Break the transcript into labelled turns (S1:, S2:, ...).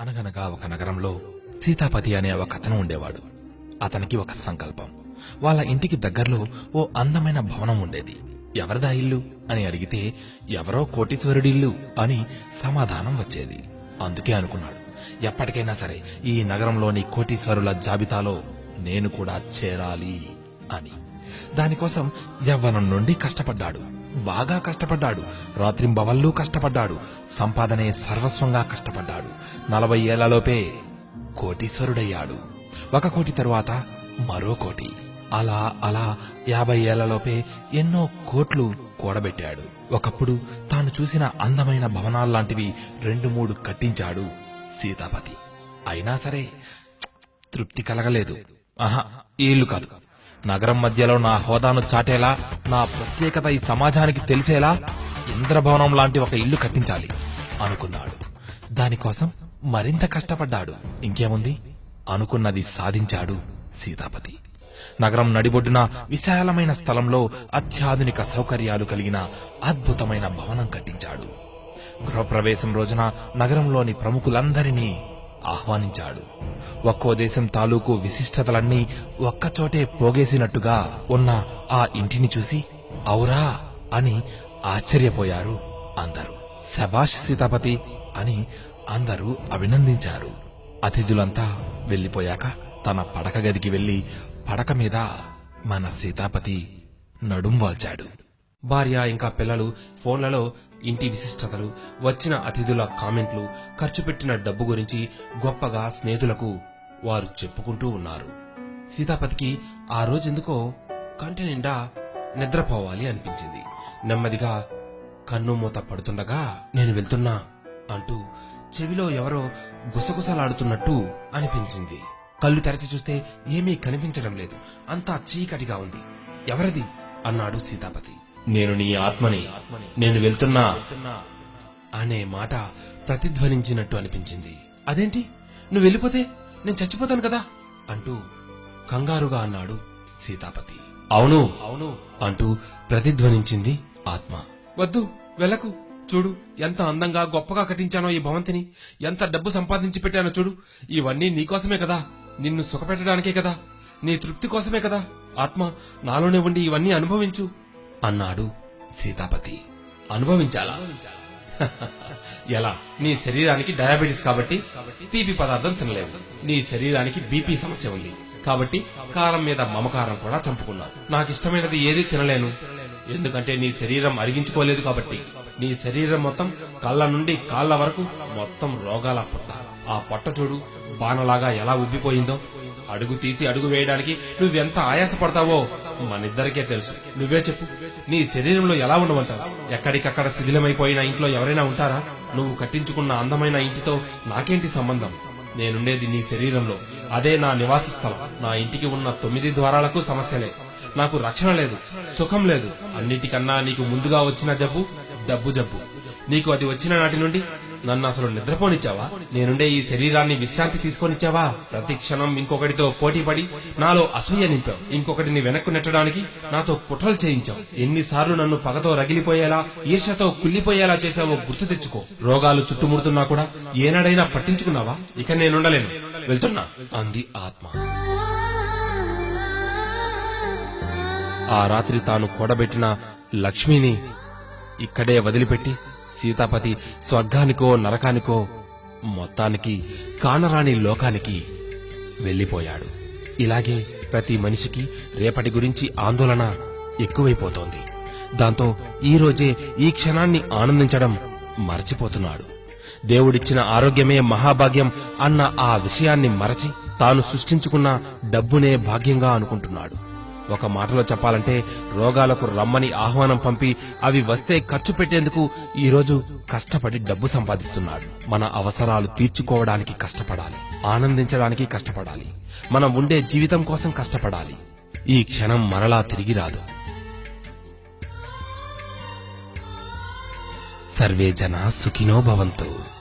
S1: అనగనగా ఒక నగరంలో సీతాపతి అనే ఒక అతను ఉండేవాడు. అతనికి ఒక సంకల్పం. వాళ్ళ ఇంటికి దగ్గరలో ఓ అందమైన భవనం ఉండేది. ఎవరిదా ఇల్లు? అని అడిగితే ఎవరో కోటీశ్వరుడిల్లు అని సమాధానం వచ్చేది. అందుకే అనుకున్నాడు. ఎప్పటికైనా సరే ఈ నగరంలోని కోటీశ్వరుల జాబితాలో నేను కూడా చేరాలి అని. దానికోసం యవ్వనం నుండి కష్టపడ్డాడు. బాగా కష్టపడ్డాడు. రాత్రింబవళ్ళు కష్టపడ్డాడు. సంపాదనే సర్వస్వంగా కష్టపడ్డాడు. నలభై ఏళ్ళలోపే కోటీశ్వరుడయ్యాడు. ఒక కోటి తరువాత మరో కోటి. అలా అలా యాభై ఏళ్ళలోపే ఎన్నో కోట్లు కూడబెట్టాడు. ఒకప్పుడు తాను చూసిన అందమైన భవనాల్లాంటివి రెండు మూడు కట్టించాడు సీతాపతి. అయినా సరే తృప్తి కలగలేదు. ఆహా ఏళ్ళు కాదు. నగరం మధ్యలో నా హోదాను చాటేలా నా ప్రత్యేకత ఈ సమాజానికి తెలిసేలా ఇంద్రభవనం లాంటి ఒక ఇల్లు కట్టించాలి అనుకున్నాడు. దానికోసం మరింత కష్టపడ్డాడు. ఇంకేముంది? అనుకున్నది సాధించాడు సీతాపతి. నగరం నడిబొడ్డున విశాలమైన స్థలంలో అత్యాధునిక సౌకర్యాలు కలిగిన అద్భుతమైన భవనం కట్టించాడు. గృహప్రవేశం రోజున నగరంలోని ప్రముఖులందరినీ ఆహ్వానించాడు. ఒక్కో దేశం తాలూకు విశిష్టతలన్నీ ఒక్కచోటే పోగేసినట్టుగా ఉన్న ఆ ఇంటిని చూసి ఔరా అని ఆశ్చర్యపోయారు అందరూ. శభాష్ సీతాపతి అని అందరూ అభినందించారు. అతిథులంతా వెళ్ళిపోయాక తన పడక గదికి వెళ్ళి పడక మీద మన సీతాపతి నడుం వాల్చాడు.
S2: భార్య ఇంకా పిల్లలు ఫోన్లలో ఇంటి విశిష్టతలు వచ్చిన అతిథుల కామెంట్లు ఖర్చు పెట్టిన డబ్బు గురించి గొప్పగా స్నేహితులకు వారు చెప్పుకుంటూ ఉన్నారు. సీతాపతికి ఆ రోజెందుకో కంటి నిండా నిద్రపోవాలి అనిపించింది. నెమ్మదిగా కన్ను మూత పడుతుండగా నేను వెళ్తున్నా అంటూ చెవిలో ఎవరో గుసగుసలాడుతున్నట్టు అనిపించింది. కళ్ళు తెరచి చూస్తే ఏమీ కనిపించడం లేదు. అంతా చీకటిగా ఉంది. ఎవరది? అన్నాడు సీతాపతి. నేను నీ ఆత్మని నేను వెళ్తున్నా అనే మాట ప్రతిధ్వనించినట్టు అనిపించింది. అదేంటి? నువ్వు వెళ్ళిపోతే నేను చచ్చిపోతాను కదా? అంటూ కంగారుగా అన్నాడు సీతాపతి. అవును అవును అంటూ ప్రతిధ్వనించింది ఆత్మ. వద్దు వెళ్ళకు. చూడు ఎంత అందంగా గొప్పగా కట్టించానో ఈ భవంతిని ఎంత డబ్బు సంపాదించి పెట్టానో చూడు. ఇవన్నీ నీకోసమే కదా. నిన్ను సుఖపెట్టడానికే కదా. నీ తృప్తి కోసమే కదా. ఆత్మ నాలోనే ఉండి ఇవన్నీ అనుభవించు. అన్నాడు సీతాపతి. అనుభవించాలా? ఎలా? నీ శరీరానికి డయాబెటీస్ కాబట్టి తీపి పదార్థం తినలేవు. నీ శరీరానికి బీపీ సమస్య ఉంది. కాబట్టి కారం మీద మమకారం కూడా చంపుకున్నావు. నాకు ఇష్టమైనది ఏది తినలేను. ఎందుకంటే నీ శరీరం అరిగించుకోలేదు కాబట్టి. నీ శరీరం మొత్తం కళ్ళ నుండి కాళ్ళ వరకు మొత్తం రోగాల పొట్ట. ఆ పొట్ట చూడు బాణలాగా ఎలా ఉబ్బిపోయిందో. అడుగు తీసి అడుగు వేయడానికి నువ్వెంత ఆయాసపడతావో మనిద్దరికే తెలుసు. నువ్వే చెప్పు. నీ శరీరంలో ఎలా ఉండమంటావు? ఎక్కడికక్కడ శిథిలమైపోయిన ఇంట్లో ఎవరైనా ఉంటారా? నువ్వు కట్టించుకున్న అందమైన ఇంటితో నాకేంటి సంబంధం? నేనుండేది నీ శరీరంలో. అదే నా నివాస స్థలం. నా ఇంటికి ఉన్న తొమ్మిది ద్వారాలకు సమస్యలే. నాకు రక్షణ లేదు సుఖం లేదు. అన్నిటికన్నా నీకు ముందుగా వచ్చిన జబ్బు డబ్బు జబ్బు. నీకు అది వచ్చిన నాటి నుండి నన్ను అసలు నిద్రపోనిచ్చావా? నేనుండే ఈ శరీరాన్ని విశ్రాంతి తీసుకొనిచ్చావా? ప్రతి క్షణం ఇంకొకటితో పోటీపడి నాలో అసూయ నింపావు. ఇంకొకటిని వెనక్కు నెట్టడానికి నాతో కుట్రలు చేయించావు. ఎన్నిసార్లు నన్ను పగతో రగిలిపోయేలా ఈర్షతో కుళ్ళిపోయేలా చేశావో గుర్తు తెచ్చుకో. రోగాలు చుట్టుముడుతున్నా కూడా ఏనాడైనా పట్టించుకున్నావా? ఇక నేనుండలేను. వెళ్తున్నా అంది ఆత్మ. ఆ రాత్రి తాను కూడబెట్టిన లక్ష్మిని ఇక్కడే వదిలిపెట్టి సీతాపతి స్వర్గానికో నరకానికో మొత్తానికి కానరాని లోకానికి వెళ్ళిపోయాడు. ఇలాగే ప్రతి మనిషికి రేపటి గురించి ఆందోళన ఎక్కువైపోతోంది. దాంతో ఈ రోజే ఈ క్షణాన్ని ఆనందించడం మరచిపోతున్నాడు. దేవుడిచ్చిన ఆరోగ్యమే మహాభాగ్యం అన్న ఆ విషయాన్ని మరచి తాను సృష్టించుకున్న డబ్బునే భాగ్యంగా అనుకుంటున్నాడు. ఒక మాటలో చెప్పాలంటే రోగాలకు రమ్మని ఆహ్వానం పంపి అవి వస్తే ఖర్చు పెట్టేందుకు ఈరోజు కష్టపడి డబ్బు సంపాదిస్తున్నాడు. మన అవసరాలు తీర్చుకోవడానికి కష్టపడాలి. ఆనందించడానికి కష్టపడాలి. మనం ఉండే జీవితం కోసం కష్టపడాలి. ఈ క్షణం మరలా తిరిగి రాదు. సర్వే జన సుఖినో భవంతు.